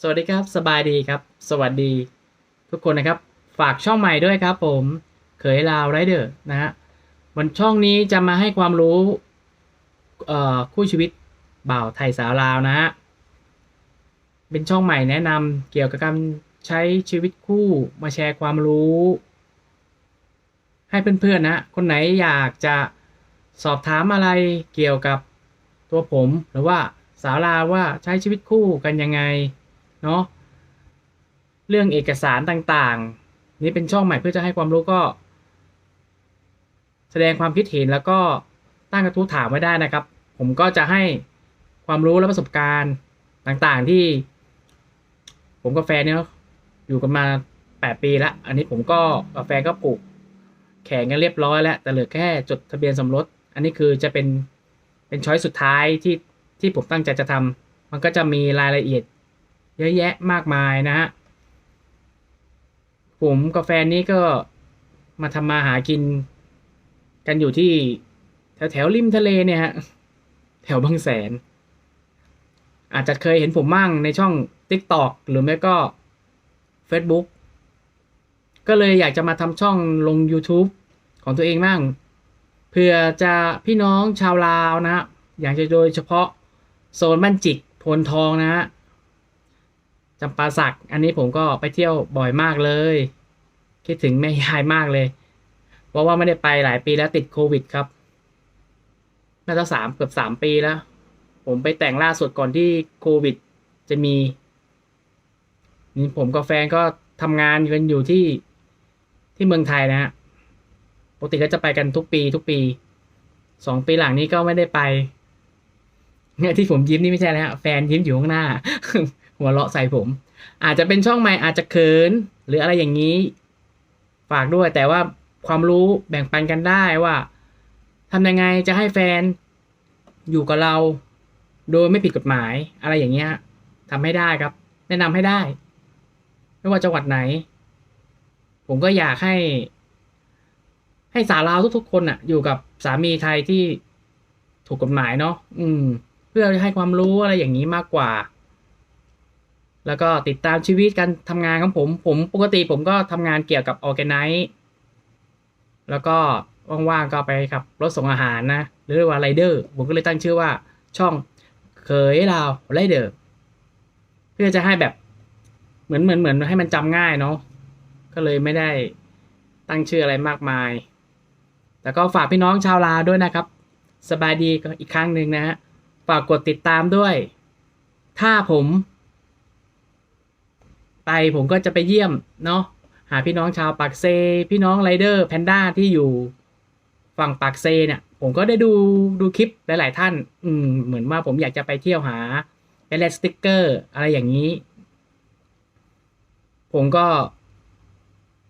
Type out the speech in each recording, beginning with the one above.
สวัสดีครับสบายดีครับ สวัสดี ทุกคนนะครับ ฝากช่องใหม่ด้วยครับผมเขยลาวไรเดอร์นะฮะวันช่องนี้จะมาให้ความรู้เอ่อคู่ชีวิตบ่าวไทยสาวลาวนะฮะเป็นช่องใหม่แนะนำเกี่ยวกับการใช้ชีวิตคู่มาแชร์ความรู้ ให้เพื่อนๆนะคนไหนอยากจะสอบถามอะไรเกี่ยวกับตัวผม หรือว่าสาวลาวว่าใช้ชีวิตคู่กันยังไง เนาะเรื่องเอกสารต่างๆ นี่เป็นช่องใหม่เพื่อจะให้ความรู้ก็ แสดงความคิดเห็นแล้วก็ตั้งกระทู้ถามไว้ได้นะครับ ผมก็จะให้ความรู้และประสบการณ์ต่างๆที่ ผมกับแฟนเนี่ยอยู่กันมาแปดปีล้วอันนี้ผมก็กับแฟนก็ปลูกแข่งกันเรียบร้อยแล้ว แต่เหลือแค่จดทะเบียนสมรส อันนี้คือจะเป็นเป็นช้อยสุดท้ายที่ที่ผมตั้งใจจะทำมันก็จะมีรายละเอียด เยอะแยะมากมายนะฮะผมกับแฟนนี้ก็มาทำมาหากินกันอยู่ที่แถวแถวริมทะเลเนี่ยฮะแถวบางแสน อาจจะเคยเห็นผมมั่งในช่อง TikTok หรือไม่ก็ Facebook ก็เลยอยากจะมาทำช่องลง YouTube ของตัวเองมั่งเพื่อจะพี่น้องชาวลาวนะฮะอย่างจะโดยเฉพาะโซนบ้านจิกโพนทองนะฮะ จำปาสัก อันนี้ผมก็ไปเที่ยวบ่อยมากเลย คิดถึงแม่ยายมากเลย เพราะว่าไม่ได้ไปหลายปีแล้วติดโควิดครับ น่าจะสามเกือบสามปีแล้ว ผมไปแต่งล่าสุดก่อนที่โควิดจะมี นี่ผมกับแฟนก็ทำงานกันอยู่ที่ที่เมืองไทยนะฮะ ปกติก็จะไปกันทุกปีทุกปี สองปีหลังนี้ก็ไม่ได้ไปเนี่ยที่ผมยิ้มนี่ไม่ใช่แล้วแฟนยิ้มอยู่ข้างหน้า หัวเราะใส่ผม อาจจะเป็นช่องใหม่อาจจะเขิน หรืออะไรอย่างนี้ ฝากด้วยแต่ว่าความรู้แบ่งปันกันได้ว่าทำยังไงจะให้แฟนอยู่กับเรา โดยไม่ผิดกฎหมายอะไรอย่างเงี้ยทำให้ได้ครับ แนะนำให้ได้ ไม่ว่าจังหวัดไหน ผมก็อยากให้ ให้สาวลาวทุกๆคนอะอยู่กับสามีไทยที่ถูกกฎหมายเนาะอืม เพื่อให้ความรู้อะไรอย่างนี้มากกว่า แล้วก็ติดตามชีวิตการทำงานของผม ผมปกติผมก็ทำงานเกี่ยวกับออแกไนซ์แล้วก็ว่างๆก็ไปขับรถส่งอาหารนะ หรือว่าไรเดอร์ผมก็เลยตั้งชื่อว่าช่องเคยลาไรเดอร์เพื่อจะให้แบบเหมือนเหมือนเหมือนให้มันจำง่ายเนาะก็เลยไม่ได้ตั้งชื่ออะไรมากมาย แต่ก็ฝากพี่น้องชาวลาวด้วยนะครับ สบายดีก็อีกครั้งหนึ่งนะฮะฝากกดติดตามด้วย ถ้าผม ไปผมก็จะไปเยี่ยมเนาะหาพี่น้องชาวปากเซ พี่น้องไรเดอร์แพนด้าที่อยู่ฝั่งปากเซเนี่ย ผมก็ได้ดูดูคลิปหลาย ๆ ท่าน อืม เหมือนว่าผมอยากจะไปเที่ยวหาไปแลกสติกเกอร์ อะไรอย่างนี้ ผมก็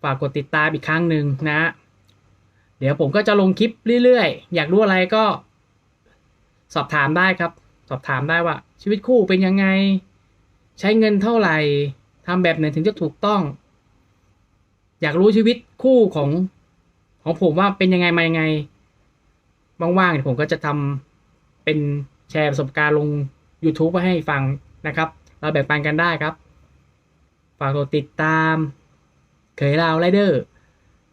ฝากกดติดตามอีกครั้งหนึ่งนะ เดี๋ยวผมก็จะลงคลิปเรื่อย ๆ อยากรู้อะไรก็ สอบถามได้ครับ สอบถามได้ว่า ชีวิตคู่เป็นยังไง ใช้เงินเท่าไหร่ ทำแบบไหนถึงจะถูกต้อง อยากรู้ชีวิตคู่ของของผมว่าเป็นยังไงมายังไงว่างๆเดี๋ยวผมก็จะทำเป็นแชร์ประสบการณ์ลง YouTube ไว้ให้ฟังนะครับ เราแบ่งปันกันได้ครับ ฝากกดติดตาม เคยลาวไรเดอร์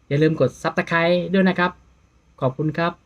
อย่าลืมกดซับสไครต์ด้วยนะครับ ขอบคุณครับ